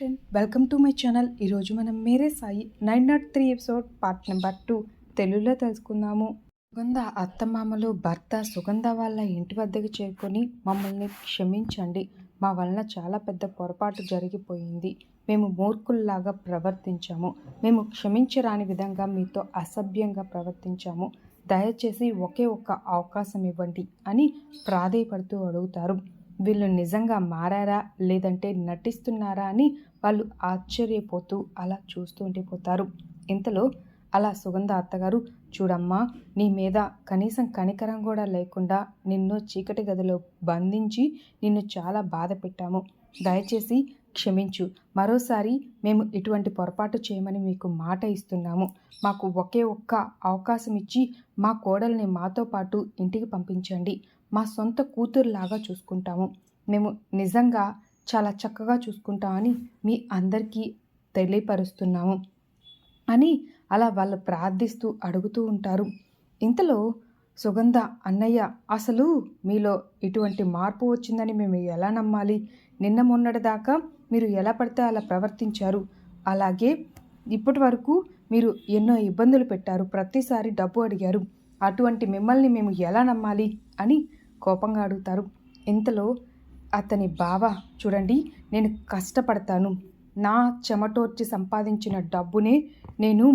Friend welcome to my channel ఈరోజు మనం Mere Sai nine nought three episode part number two తెలుగులో తెలుసుకుందాము. సుగంధ అత్తమామలు భర్త సుగంధ వాళ్ళ ఇంటి వద్దకు చేరుకొని మమ్మల్ని క్షమించండి. మా వలన చాలా పెద్ద పొరపాటు జరిగిపోయింది. మేము మూర్ఖుల్లాగా ప్రవర్తించాము. మేము క్షమించరాని విధంగా మీతో అసభ్యంగా ప్రవర్తించాము. దయచేసి ఒకే ఒక్క అవకాశం ఇవ్వండి అని ప్రాధేయపడుతూ అడుగుతారు. వీళ్ళు నిజంగా మారారా? లేదంటే నటిస్తున్నారా? అని వాళ్ళు ఆశ్చర్యపోతూ అలా చూస్తూ ఉండిపోతారు ఇంతలో అలా సుగంధ అత్తగారు చూడమ్మా నీ మీద కనీసం కనికరం కూడా లేకుండా నిన్ను చీకటి గదిలో బంధించి నిన్ను చాలా బాధ పెట్టాము. దయచేసి క్షమించు. మరోసారి మేము ఇటువంటి పొరపాటు చేయమని మీకు మాట ఇస్తున్నాము. మాకు ఒకే ఒక్క అవకాశం ఇచ్చి మా కోడల్ని మాతో పాటు ఇంటికి పంపించండి. మా సొంత కూతురులాగా చూసుకుంటాము. మేము నిజంగా చాలా చక్కగా చూసుకుంటామని మీ అందరికీ తెలియపరుస్తున్నాము అని అలా వాళ్ళు ప్రార్థిస్తూ అడుగుతూ ఉంటారు. ఇంతలో సుగంధ అన్నయ్య అసలు మీలో ఇటువంటి మార్పు వచ్చిందని మేము ఎలా నమ్మాలి? నిన్న మొన్నటి దాకా మీరు ఎలా పడితే అలా ప్రవర్తించారు? అలాగే ఇప్పటి వరకు మీరు ఎన్నో ఇబ్బందులు పెట్టారు. ప్రతిసారి డబ్బు అడిగారు. అటువంటి మిమ్మల్ని మేము ఎలా నమ్మాలి? అని కోపంగా అడుగుతారు. ఇంతలో అతని బావ చూడండి నేను కష్టపడతాను. నా చెమటోర్చి సంపాదించిన డబ్బునే నేను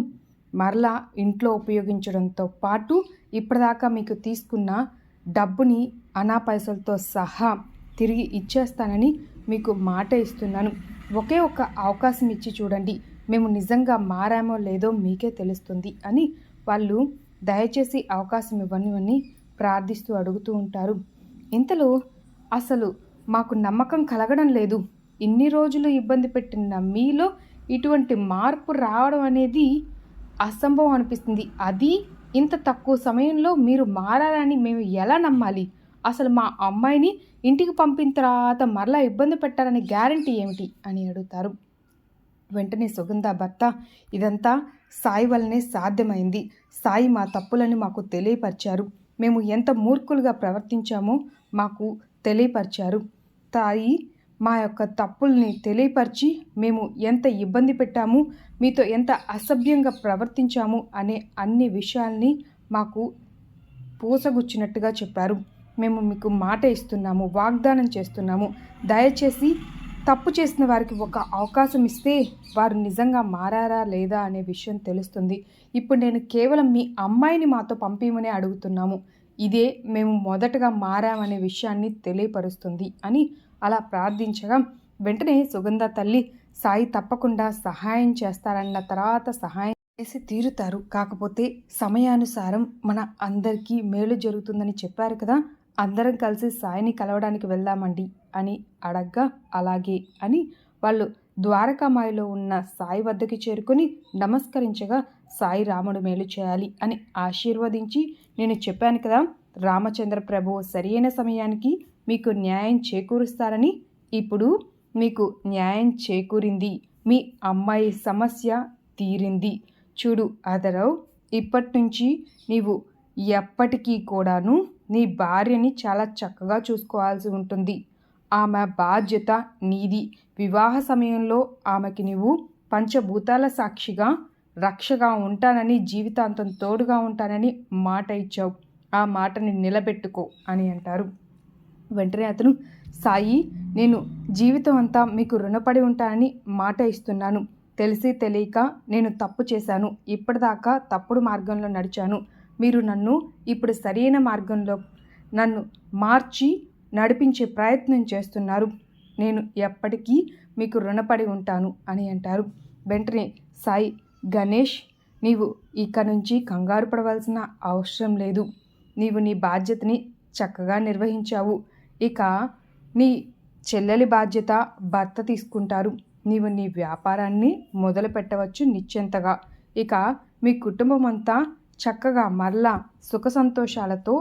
మరలా ఇంట్లో ఉపయోగించడంతో పాటు ఇప్పటిదాకా మీకు తీసుకున్న డబ్బుని అనా పైసలతో సహా తిరిగి ఇచ్చేస్తానని మీకు మాట ఇస్తున్నాను. ఒకే ఒక అవకాశం ఇచ్చి చూడండి మేము నిజంగా మారామో లేదో మీకే తెలుస్తుంది అని వాళ్ళు దయచేసి అవకాశం ఇవ్వనివని ప్రార్థిస్తూ అడుగుతూ ఉంటారు. ఇంతలో అసలు మాకు నమ్మకం కలగడం లేదు. ఇన్ని రోజులు ఇబ్బంది పెట్టిన మీలో ఇటువంటి మార్పు రావడం అనేది అసంభవం అనిపిస్తుంది. అది ఇంత తక్కువ సమయంలో మీరు మారాలని మేము ఎలా నమ్మాలి? అసలు మా అమ్మాయిని ఇంటికి పంపిన తర్వాత మరలా ఇబ్బంది పెట్టాలని గ్యారంటీ ఏమిటి? అని అడుగుతారు. వెంటనే సుగంధ భర్త ఇదంతా సాయి వల్లనే సాధ్యమైంది. సాయి మా తప్పులని మాకు తెలియపరిచారు. మేము ఎంత మూర్ఖులుగా ప్రవర్తించామో మాకు తెలియపరిచారు. తాయి మా యొక్క తప్పుల్ని తెలియపరిచి మేము ఎంత ఇబ్బంది పెట్టాము మీతో ఎంత అసభ్యంగా ప్రవర్తించాము అనే అన్ని విషయాల్ని మాకు పూసగుచ్చినట్టుగా చెప్పారు. మేము మీకు మాట ఇస్తున్నాము వాగ్దానం చేస్తున్నాము. దయచేసి తప్పు చేసిన వారికి ఒక అవకాశం ఇస్తే వారు నిజంగా మారారా లేదా అనే విషయం తెలుస్తుంది. ఇప్పుడు నేను కేవలం మీ అమ్మాయిని మాతో పంపించమని అడుగుతున్నాము. ఇదే మేము మొదటగా మారామనే విషయాన్ని తెలియపరుస్తుంది అని అలా ప్రార్థించగా వెంటనే సుగంధ తల్లి సాయి తప్పకుండా సహాయం చేస్తారన్న తర్వాత సహాయం చేసి తీరుతారు. కాకపోతే సమయానుసారం మన అందరికీ మేలు జరుగుతుందని చెప్పారు కదా అందరం కలిసి సాయిని కలవడానికి వెళ్దామండి అని అడగ్గా అలాగే అని వాళ్ళు ద్వారకామాయిలో ఉన్న సాయి వద్దకి చేరుకొని నమస్కరించగా సాయి రాముడు మేలు చేయాలి అని ఆశీర్వదించి నేను చెప్పాను కదా రామచంద్ర ప్రభు సరియైన సమయానికి మీకు న్యాయం చేకూరుస్తారని. ఇప్పుడు మీకు న్యాయం చేకూరింది మీ అమ్మాయి సమస్య తీరింది. చూడు అదరవ్ ఇప్పటి నుంచి నీవు ఎప్పటికీ కూడాను నీ భార్యని చాలా చక్కగా చూసుకోవాల్సి ఉంటుంది. ఆమె బాధ్యత నీది. వివాహ సమయంలో ఆమెకి నీవు పంచభూతాల సాక్షిగా రక్షగా ఉంటానని జీవితాంతం తోడుగా ఉంటానని మాట ఇచ్చావు. ఆ మాటని నిలబెట్టుకో అని అంటారు. వెంటనే అతను సాయి నేను జీవితం అంతా మీకు రుణపడి ఉంటానని మాట ఇస్తున్నాను. తెలిసి తెలియక నేను తప్పు చేశాను. ఇప్పటిదాకా తప్పుడు మార్గంలో నడిచాను. మీరు నన్ను ఇప్పుడు సరైన మార్గంలో నన్ను మార్చి నడిపించే ప్రయత్నం చేస్తున్నారు. నేను ఎప్పటికీ మీకు రుణపడి ఉంటాను అని అంటారు. వెంటనే సాయి గణేష్ నీవు ఇక నుంచి కంగారు పడవలసిన అవసరం లేదు. నీవు నీ బాధ్యతని చక్కగా నిర్వహించావు. ఇక నీ చెల్లెలి బాధ్యత భర్త తీసుకుంటారు. నీవు నీ వ్యాపారాన్ని మొదలు పెట్టవచ్చు నిశ్చింతగా. ఇక మీ కుటుంబం అంతా చక్కగా మరలా సుఖ సంతోషాలతో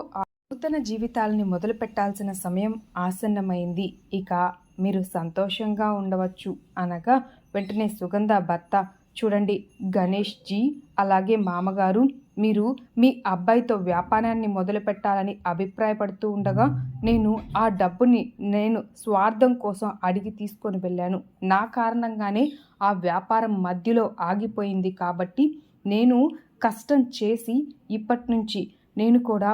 నూతన జీవితాలని మొదలు పెట్టాల్సిన సమయం ఆసన్నమైంది. ఇక మీరు సంతోషంగా ఉండవచ్చు. అనగా వెంటనే సుగంధ భర్త చూడండి గణేష్ జీ అలాగే మామగారు మీరు మీ అబ్బాయితో వ్యాపారాన్ని మొదలు పెట్టాలని అభిప్రాయపడుతూ ఉండగా నేను ఆ డబ్బుని నేను స్వార్థం కోసం అడిగి తీసుకొని వెళ్ళాను. నా కారణంగానే ఆ వ్యాపారం మధ్యలో ఆగిపోయింది కాబట్టి నేను కష్టం చేసి ఇప్పటి నుంచి నేను కూడా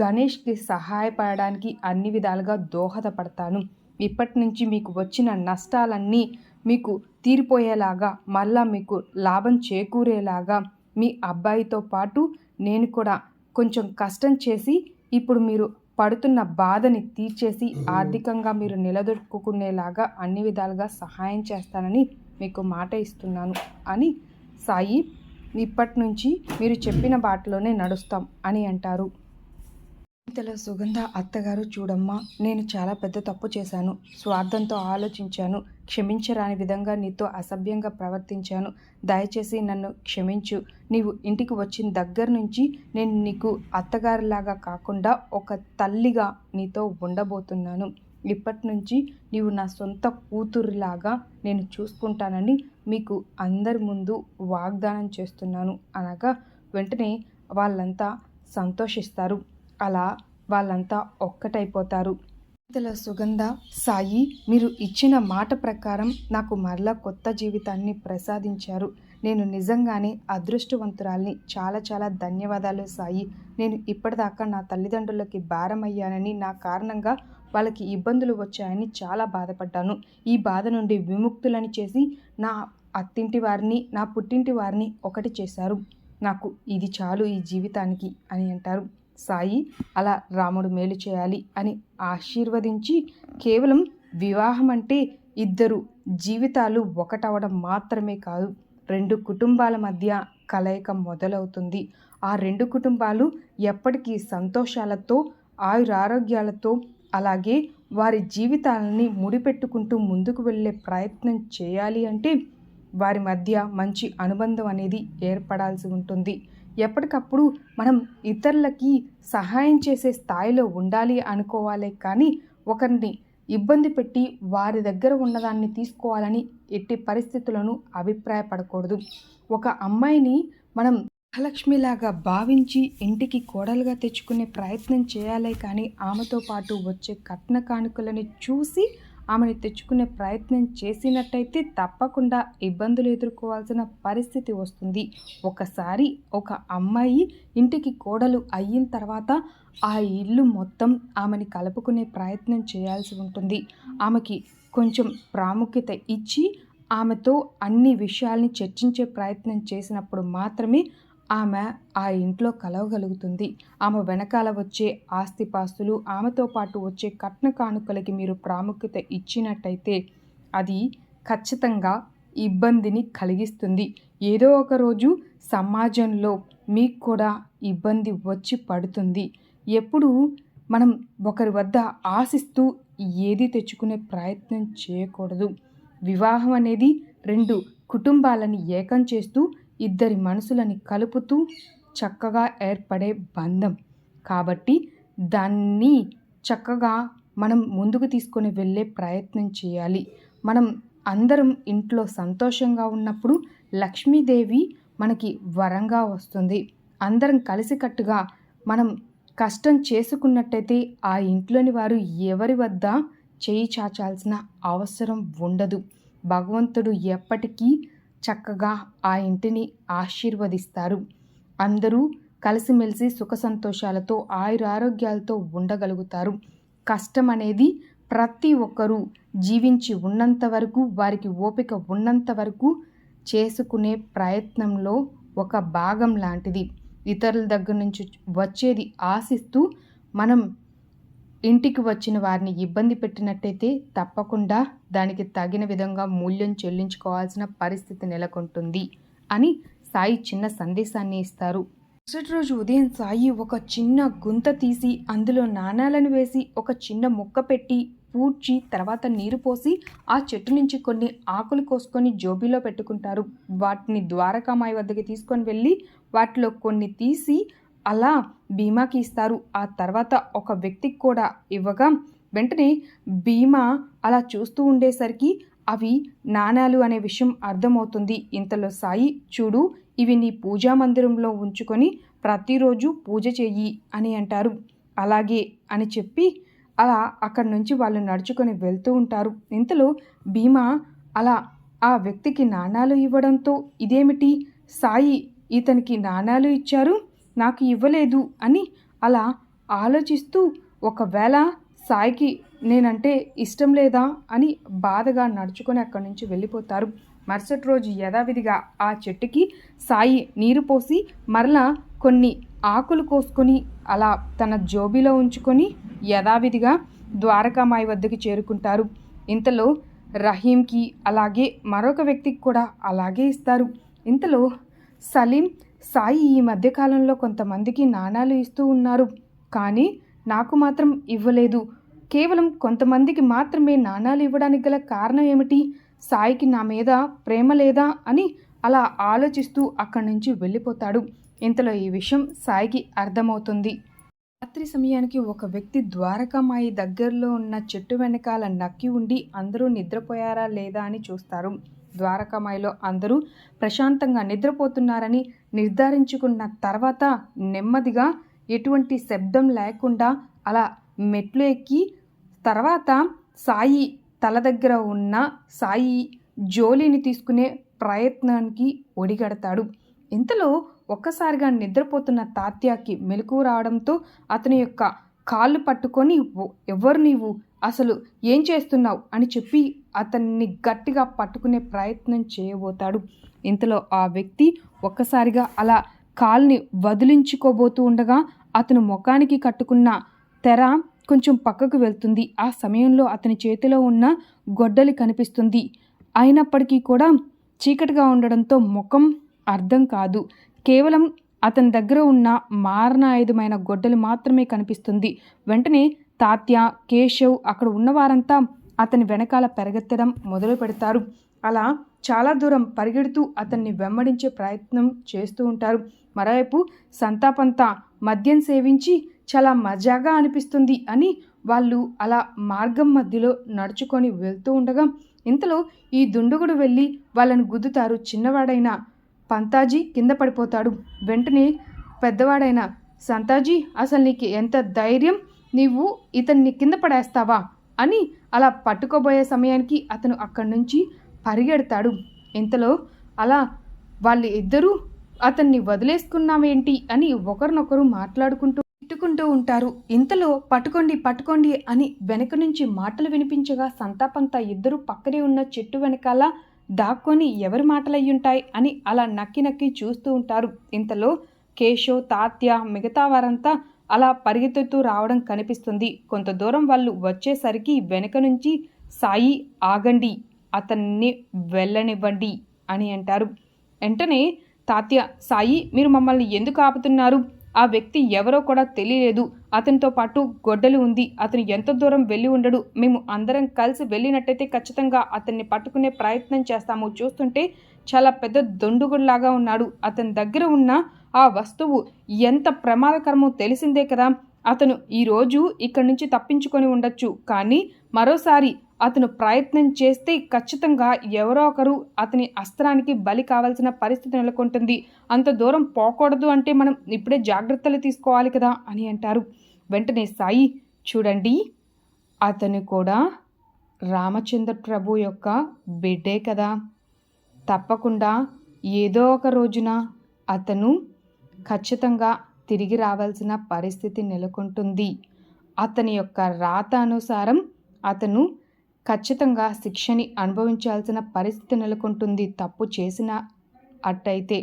గణేష్కి సహాయపడడానికి అన్ని విధాలుగా దోహదపడతాను. ఇప్పటి నుంచి మీకు వచ్చిన నష్టాలన్నీ మీకు తీరిపోయేలాగా మళ్ళా మీకు లాభం చేకూరేలాగా మీ అబ్బాయితో పాటు నేను కూడా కొంచెం కష్టం చేసి ఇప్పుడు మీరు పడుతున్న బాధని తీర్చేసి ఆర్థికంగా మీరు నిలదొక్కుకునేలాగా అన్ని విధాలుగా సహాయం చేస్తానని మీకు మాట ఇస్తున్నాను అని సాయి ఇప్పటి నుంచి మీరు చెప్పిన బాటలోనే నడుస్తాం అని అంటారు. ఇంతలో సుగంధ అత్తగారు చూడమ్మా నేను చాలా పెద్ద తప్పు చేశాను. స్వార్థంతో ఆలోచించాను. క్షమించరాని విధంగా నీతో అసభ్యంగా ప్రవర్తించాను. దయచేసి నన్ను క్షమించు. నీవు ఇంటికి వచ్చిన దగ్గర నుంచి నేను నీకు అత్తగారిలాగా కాకుండా ఒక తల్లిగా నీతో ఉండబోతున్నాను. ఇప్పటి నుంచి నీవు నా సొంత కూతురులాగా నేను చూసుకుంటానని మీకు అందరి ముందు వాగ్దానం చేస్తున్నాను. అనగా వెంటనే వాళ్ళంతా సంతోషిస్తారు. అలా వాళ్ళంతా ఒక్కటైపోతారు. ఇంతలో సుగంధ సాయి మీరు ఇచ్చిన మాట ప్రకారం నాకు మరలా కొత్త జీవితాన్ని ప్రసాదించారు. నేను నిజంగానే అదృష్టవంతురాల్ని. చాలా చాలా ధన్యవాదాలు సాయి. నేను ఇప్పటిదాకా నా తల్లిదండ్రులకి భారమయ్యానని నా కారణంగా వాళ్ళకి ఇబ్బందులు వచ్చాయని చాలా బాధపడ్డాను. ఈ బాధ నుండి విముక్తులని చేసి నా అత్తింటి వారిని నా పుట్టింటి వారిని ఒకటి చేశారు. నాకు ఇది చాలు ఈ జీవితానికి అని అంటారు. సాయి అలా రాముడు మేలు చేయాలి అని ఆశీర్వదించి కేవలం వివాహం అంటే ఇద్దరు జీవితాలు ఒకటవడం మాత్రమే కాదు రెండు కుటుంబాల మధ్య కలయిక మొదలవుతుంది. ఆ రెండు కుటుంబాలు ఎప్పటికీ సంతోషాలతో ఆయురారోగ్యాలతో అలాగే వారి జీవితాలని ముడిపెట్టుకుంటూ ముందుకు వెళ్ళే ప్రయత్నం చేయాలి అంటే వారి మధ్య మంచి అనుబంధం అనేది ఏర్పడాల్సి ఉంటుంది. ఎప్పటికప్పుడు మనం ఇతరులకి సహాయం చేసే స్థాయిలో ఉండాలి అనుకోవాలి కానీ ఒకరిని ఇబ్బంది పెట్టి వారి దగ్గర ఉన్నదాన్ని తీసుకోవాలని ఎట్టి పరిస్థితులను అభిప్రాయపడకూడదు. ఒక అమ్మాయిని మనం మహాలక్ష్మిలాగా భావించి ఇంటికి కోడలుగా తెచ్చుకునే ప్రయత్నం చేయాలి కానీ ఆమెతో పాటు వచ్చే కట్న కానుకలని చూసి ఆమెను తెచ్చుకునే ప్రయత్నం చేసినట్టయితే తప్పకుండా ఇబ్బందులు ఎదుర్కోవాల్సిన పరిస్థితి వస్తుంది. ఒకసారి ఒక అమ్మాయి ఇంటికి కోడలు అయిన తర్వాత ఆ ఇల్లు మొత్తం ఆమెని కలుపుకునే ప్రయత్నం చేయాల్సి ఉంటుంది. ఆమెకి కొంచెం ప్రాముఖ్యత ఇచ్చి ఆమెతో అన్ని విషయాల్ని చర్చించే ప్రయత్నం చేసినప్పుడు మాత్రమే ఆమె ఆ ఇంట్లో కలవగలుగుతుంది. ఆమె వెనకాల వచ్చే ఆస్తిపాస్తులు ఆమెతో పాటు వచ్చే కట్న కానుకలకి మీరు ప్రాముఖ్యత ఇచ్చినట్టయితే అది ఖచ్చితంగా ఇబ్బందిని కలిగిస్తుంది. ఏదో ఒక రోజు సమాజంలో మీకు కూడా ఇబ్బంది వచ్చి పడుతుంది. ఎప్పుడు మనం ఒకరి వద్ద ఆశిస్తూ ఏది తెచ్చుకునే ప్రయత్నం చేయకూడదు. వివాహం అనేది రెండు కుటుంబాలని ఏకం చేస్తూ ఇద్దరి మనసులని కలుపుతూ చక్కగా ఏర్పడే బంధం. కాబట్టి దాన్ని చక్కగా మనం ముందుకు తీసుకొని వెళ్ళే ప్రయత్నం చేయాలి. మనం అందరం ఇంట్లో సంతోషంగా ఉన్నప్పుడు లక్ష్మీదేవి మనకి వరంగా వస్తుంది. అందరం కలిసికట్టుగా మనం కష్టం చేసుకున్నట్టయితే ఆ ఇంట్లోని వారు ఎవరి వద్ద చేయి చాచాల్సిన అవసరం ఉండదు. భగవంతుడు ఎప్పటికీ చక్కగా ఆ ఇంటిని ఆశీర్వదిస్తారు. అందరూ కలిసిమెలిసి సుఖ సంతోషాలతో ఆయురారోగ్యాలతో ఉండగలుగుతారు. కష్టం అనేది ప్రతి ఒక్కరూ జీవించి ఉన్నంత వరకు వారికి ఓపిక ఉన్నంత వరకు చేసుకునే ప్రయత్నంలో ఒక భాగం లాంటిది. ఇతరుల దగ్గర నుంచి వచ్చేది ఆశిస్తూ మనం ఇంటికి వచ్చిన వారిని ఇబ్బంది పెట్టినట్టయితే తప్పకుండా దానికి తగిన విధంగా మూల్యం చెల్లించుకోవాల్సిన పరిస్థితి నెలకొంటుంది అని సాయి చిన్న సందేశాన్ని ఇస్తారు. మరుసటి రోజు ఉదయం సాయి ఒక చిన్న గుంత తీసి అందులో నాణాలను వేసి ఒక చిన్న ముక్క పెట్టి పూడ్చి తర్వాత నీరు పోసి ఆ చెట్టు నుంచి కొన్ని ఆకులు కోసుకొని జోబీలో పెట్టుకుంటారు. వాటిని ద్వారకామాయి వద్దకి తీసుకొని వెళ్ళి వాటిలో కొన్ని తీసి అలా బీమాకి ఇస్తారు. ఆ తర్వాత ఒక వ్యక్తికి కూడా ఇవ్వగా వెంటనే భీమా అలా చూస్తూ ఉండేసరికి అవి నాణాలు అనే విషయం అర్థమవుతుంది. ఇంతలో సాయి చూడు ఇవి నీ పూజా మందిరంలో ఉంచుకొని ప్రతిరోజు పూజ చెయ్యి అని అంటారు. అలాగే అని చెప్పి అలా అక్కడి నుంచి వాళ్ళు నడుచుకొని వెళ్తూ ఉంటారు. ఇంతలో భీమా అలా ఆ వ్యక్తికి నాణాలు ఇవ్వడంతో ఇదేమిటి? సాయి ఇతనికి నాణాలు ఇచ్చారు? నాకు ఇవ్వలేదు అని అలా ఆలోచిస్తూ ఒకవేళ సాయికి నేనంటే ఇష్టం లేదా అని బాధగా నడుచుకొని అక్కడి నుంచి వెళ్ళిపోతారు. మరుసటి రోజు యథావిధిగా ఆ చెట్టుకి సాయి నీరు పోసి మరలా కొన్ని ఆకులు కోసుకొని అలా తన జోబీలో ఉంచుకొని యథావిధిగా ద్వారకామాయి వద్దకు చేరుకుంటారు. ఇంతలో రహీంకి అలాగే మరొక వ్యక్తికి కూడా అలాగే ఇస్తారు. ఇంతలో సలీం సాయి ఈ మధ్యకాలంలో కొంతమందికి నాణాలు ఇస్తూ ఉన్నారు. కానీ నాకు మాత్రం ఇవ్వలేదు. కేవలం కొంతమందికి మాత్రమే నాణాలు ఇవ్వడానికి గల కారణం ఏమిటి? సాయికి నా మీద ప్రేమ లేదా? అని అలా ఆలోచిస్తూ అక్కడి నుంచి వెళ్ళిపోతాడు. ఇంతలో ఈ విషయం సాయికి అర్థమవుతుంది. రాత్రి సమయానికి ఒక వ్యక్తి ద్వారకామాయి దగ్గరలో ఉన్న చెట్టు వెనకాల నక్కి ఉండి అందరూ నిద్రపోయారా లేదా అని చూస్తారు. ద్వారకామాయిలో అందరూ ప్రశాంతంగా నిద్రపోతున్నారని నిర్ధారించుకున్న తర్వాత నెమ్మదిగా ఎటువంటి శబ్దం లేకుండా అలా మెట్లు ఎక్కి తర్వాత సాయి తల దగ్గర ఉన్న సాయి జోలిని తీసుకునే ప్రయత్నానికి ఒడిగడతాడు. ఇంతలో ఒక్కసారిగా నిద్రపోతున్న తాత్యాకి మెలకు రావడంతో అతని యొక్క కాళ్ళు పట్టుకొని ఎవరు నీవు? అసలు ఏం చేస్తున్నావు? అని చెప్పి అతన్ని గట్టిగా పట్టుకునే ప్రయత్నం చేయబోతాడు. ఇంతలో ఆ వ్యక్తి ఒక్కసారిగా అలా కాల్ని వదిలించుకోబోతూ ఉండగా అతను ముఖానికి కట్టుకున్న తెర కొంచెం పక్కకు వెళ్తుంది. ఆ సమయంలో అతని చేతిలో ఉన్న గొడ్డలి కనిపిస్తుంది. అయినప్పటికీ కూడా చీకటిగా ఉండడంతో ముఖం అర్థం కాదు. కేవలం అతని దగ్గర ఉన్న మారణాయుధమైన గొడ్డలి మాత్రమే కనిపిస్తుంది. వెంటనే తాత్య కేశవ్ అక్కడ ఉన్నవారంతా అతని వెనకాల పెరగెత్తడం మొదలు పెడతారు. అలా చాలా దూరం పరిగెడుతూ అతన్ని వెంబడించే ప్రయత్నం చేస్తూ ఉంటారు. మరోవైపు సంతాపంతా మద్యం సేవించి చాలా మజాగా అనిపిస్తుంది అని వాళ్ళు అలా మార్గం మధ్యలో నడుచుకొని వెళ్తూ ఉండగా ఇంతలో ఈ దుండుగుడు వెళ్ళి వాళ్ళని గుద్దుతారు. చిన్నవాడైన పంతాజీ కింద పడిపోతాడు. వెంటనే పెద్దవాడైన సంతాజీ అసలు నీకు ఎంత ధైర్యం? నీవు ఇతన్ని కింద పడేస్తావా? అని అలా పట్టుకోబోయే సమయానికి అతను అక్కడి నుంచి పరిగెడతాడు. ఇంతలో అలా వాళ్ళు ఇద్దరూ అతన్ని వదిలేసుకున్నామేంటి అని ఒకరినొకరు మాట్లాడుకుంటూ తిట్టుకుంటూ ఉంటారు. ఇంతలో పట్టుకోండి పట్టుకోండి అని వెనక నుంచి మాటలు వినిపించగా సంతాపంతా ఇద్దరు పక్కనే ఉన్న చెట్టు వెనకాల దాక్కొని ఎవరి మాటలయ్యుంటాయి అని అలా నక్కి నక్కి చూస్తూ ఉంటారు. ఇంతలో కేశవ్ తాత్య మిగతా వారంతా అలా పరిగెత్తుతూ రావడం కనిపిస్తుంది. కొంత దూరం వాళ్ళు వచ్చేసరికి వెనక నుంచి సాయి ఆగండి అతన్ని వెళ్ళనివ్వండి అని అంటారు. వెంటనే తాత్య సాయి మీరు మమ్మల్ని ఎందుకు ఆపుతున్నారు? ఆ వ్యక్తి ఎవరో కూడా తెలియలేదు. అతనితో పాటు గొడ్డలి ఉంది. అతను ఎంత దూరం వెళ్ళి ఉండడు. మేము అందరం కలిసి వెళ్ళినట్టయితే ఖచ్చితంగా అతన్ని పట్టుకునే ప్రయత్నం చేస్తాము. చూస్తుంటే చాలా పెద్ద దొండుగుడిలాగా ఉన్నాడు. అతని దగ్గర ఉన్న ఆ వస్తువు ఎంత ప్రమాదకరమో తెలిసిందే కదా. అతను ఈరోజు ఇక్కడి నుంచి తప్పించుకొని ఉండొచ్చు. కానీ మరోసారి అతను ప్రయత్నం చేస్తే ఖచ్చితంగా ఎవరో ఒకరు అతని అస్త్రానికి బలి కావాల్సిన పరిస్థితి నెలకొంటుంది. అంత దూరం పోకూడదు అంటే మనం ఇప్పుడే జాగ్రత్తలు తీసుకోవాలి కదా అని అంటారు. వెంటనే సాయి చూడండి అతను కూడా రామచంద్ర ప్రభు యొక్క బిడ్డే కదా. తప్పకుండా ఏదో ఒక రోజున అతను ఖచ్చితంగా తిరిగి రావాల్సిన పరిస్థితి నెలకొంటుంది. అతని యొక్క రాత అనుసారం అతను ఖచ్చితంగా శిక్షని అనుభవించాల్సిన పరిస్థితి నెలకొంటుంది. తప్పు చేసిన అట్టయితే.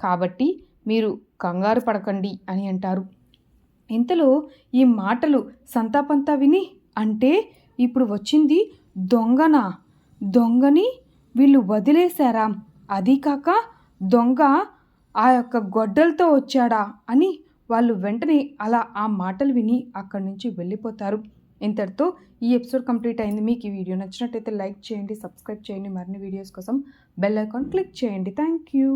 కాబట్టి మీరు కంగారు పడకండి అని అంటారు. ఇంతలో ఈ మాటలు సంతాపంతా విని అంటే ఇప్పుడు వచ్చింది దొంగనా. దొంగని వీళ్ళు వదిలేశారా? అది కాక దొంగ ఆ యొక్క గొడ్డలతో వచ్చాడా అని వాళ్ళు వెంటనే అలా ఆ మాటలు విని అక్కడి నుంచి వెళ్ళిపోతారు. ఇంతటితో ఈ ఎపిసోడ్ కంప్లీట్ అయింది. మీకు ఈ వీడియో నచ్చినట్టయితే లైక్ చేయండి సబ్స్క్రైబ్ చేయండి. మరిన్ని వీడియోస్ కోసం బెల్ ఐకాన్ క్లిక్ చేయండి. Thank you.